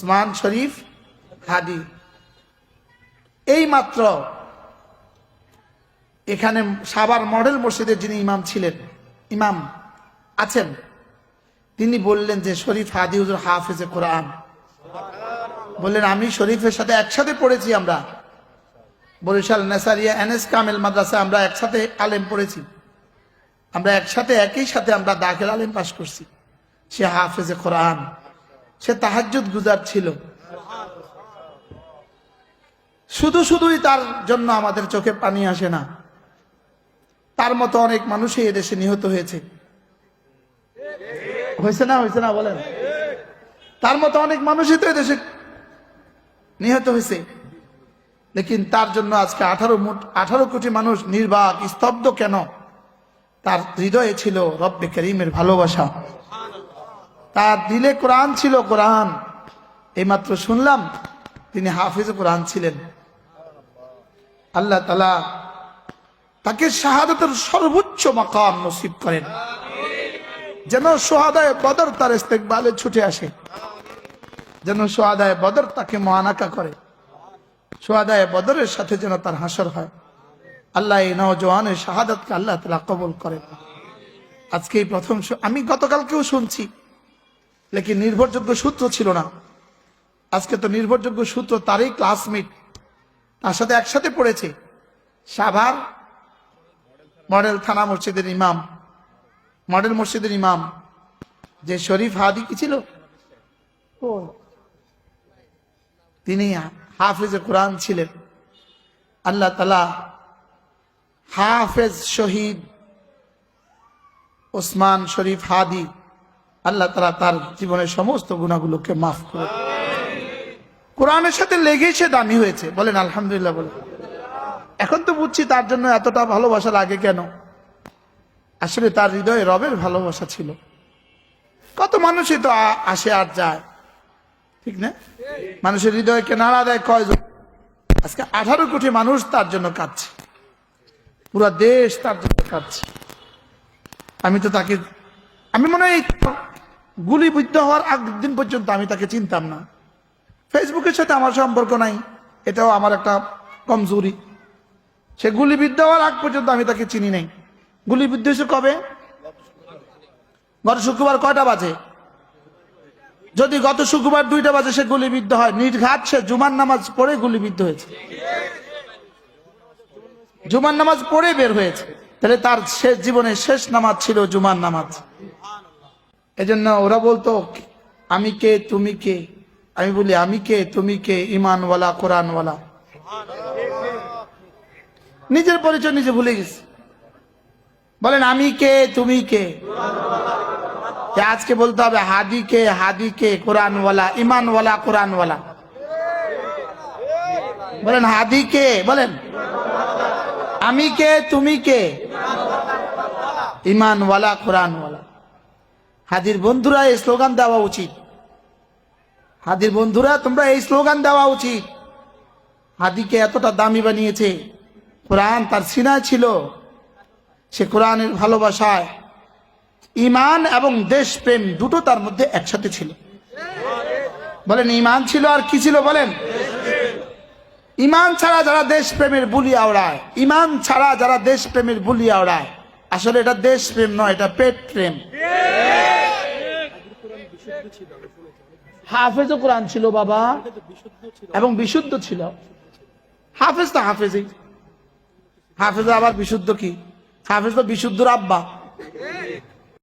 ওসমান শরীফ হাদি। এই মাত্র এখানে সাবার মডেল মসজিদের যিনি ইমাম ছিলেন, ইমাম আছেন, তিনি বললেন যে শরীফ হাদি হুজুর হাফেজে কোরআন। বললেন, আমি শরীফের সাথে একসাথে পড়েছি আমরা। বরিশাল নেসারিয়া এনএস কামেল মাদ্রাসা আমরা একসাথে আলেম পড়েছি। আমরা একসাথে, একই সাথে আমরা দাখিল আলেম পাশ করছি। সে হাফেজে কোরআন। সে তাহাজ্জুদ গুজার ছিল। শুধু শুধুই তার জন্য আমাদের চোখে পানি আসে না। তার মতো অনেক মানুষই এদেশে নিহত হয়েছে। হয়েছে না হয়েছে না বলেন? তার মতো অনেক মানুষই তো এদেশে নিহত হয়েছে। লেকিন তার জন্য আজকে আঠারো আঠারো কোটি মানুষ নির্বাক, স্তব্ধ কেন? তার হৃদয়ে ছিল রব্বে করিমের ভালোবাসা। তার দিলে কোরআন ছিল কোরআন। এইমাত্র শুনলাম তিনি হাফিজ কোরআন ছিলেন। আল্লাহ তালা তাকে শাহাদতের সর্বোচ্চ মাকাম নসিব করেন। যেন সোহাদায় বদর তার ইস্তেকবালে ছুটে আসে। যেন সোহাদায় বদর তাকে মহানাকা করে। সোহাদায় বদরের সাথে যেন তার হাসর হয়। আল্লাহ এই নওজওয়ানের শাহাদাতকে আল্লাহ তালা কবল করেন। আজকে এই প্রথম আমি গতকালকেও শুনছি। লেকিন নির্ভরযোগ্য সূত্র ছিল না। আজকে তো নির্ভরযোগ্য সূত্র তারই ক্লাসমেট তার সাথে একসাথে পড়েছে। সাভার মডেল থানা মসজিদের ইমাম মডেল মসজিদের ইমাম। যে শরীফ হাদি কি ছিল? ও, তিনি হাফিজে কোরআন ছিলেন। আল্লাহ তালা হাফেজ শহীদ ওসমান শরীফ হাদি আল্লাহ তালা তার জীবনের সমস্ত গুণাগুলোকে মাফ করে কোরআনের সাথে লেগেই সে দামি হয়েছে। বলেন, আলহামদুলিল্লাহ বলেন। এখন তো বুঝছি তার জন্য এতটা ভালোবাসা লাগে কেন? আসলে তার হৃদয়ে রবের ভালোবাসা ছিল। কত মানুষই তো আসে আর যায়। ঠিক না? মানুষের হৃদয়কে নাড়া দেয় কয়জন? আজকে আঠারো কোটি মানুষ তার জন্য কাঁদছে। পুরা দেশ তার জন্য কাঁদছে। আমি তো তাকে আমি মনে হয় গুলিবিদ্ধ হওয়ার আগ দিন পর্যন্ত আমি তাকে চিনতাম না। ফেসবুকের সাথে আমার সম্পর্ক নাই, এটাও আমার একটা কমজোরি। সে গুলিবিদ্ধ হওয়ার আগ পর্যন্ত আমি তাকে চিনি নাই। গুলিবিদ্ধ হয়েছে কবে? গত শুক্রবার কয়টা বাজে? যদি গত শুক্রবার দুইটা বাজে সে গুলিবিদ্ধ হয়, নির্ঘাত সে জুমার নামাজ পড়ে গুলিবিদ্ধ হয়েছে। জুমার নামাজ পড়ে বের হয়েছে। তাহলে তার শেষ জীবনের শেষ নামাজ ছিল জুমার নামাজ। এজন্য ওরা বলতো, আমি কে, তুমি কে? আমি বলি, আমি কে, তুমি কে? ইমানওয়ালা, কোরআনওয়ালা। নিজের পরিচয় নিজে ভুলে গেছি। বলেন, আমি কে, তুমি কে? আজকে বলতে হবে, হাদি কে হাদি কে? কোরআনওয়ালা, ইমানওয়ালা, কোরআনওয়ালা। বলেন, হাদি কে? বলেন, আমি কে, তুমি কে? ইমানওয়ালা, কোরআনওয়ালা। হাদির বন্ধুরা, এই স্লোগান দেওয়া উচিত। হাদির বন্ধুরা, তোমরা এই স্লোগান দেওয়া উচিত। হাদিকে এতটা দামি বানিয়েছে। কোরআন তার সিনায় ছিল। সে কোরআনের ভালোবাসায় ইমান এবং দেশপ্রেম দুটো তার মধ্যে একসাথে ছিল। বলেন ইমান ছিল আর কি ছিল বলেন? ইমান ছাড়া যারা দেশপ্রেমের বুলি আওড়ায় ইমান ছাড়া যারা দেশপ্রেমের বুলি আওড়ায়, আসলে এটা দেশপ্রেম নয়, এটা পেট প্রেম। হাফেজও কোরআন ছিল বাবা। এবং বিশুদ্ধ ছিল। হাফেজ তো হাফেজই। হাফেজ আবার বিশুদ্ধ কি? হাফেজ তো বিশুদ্ধ আব্বা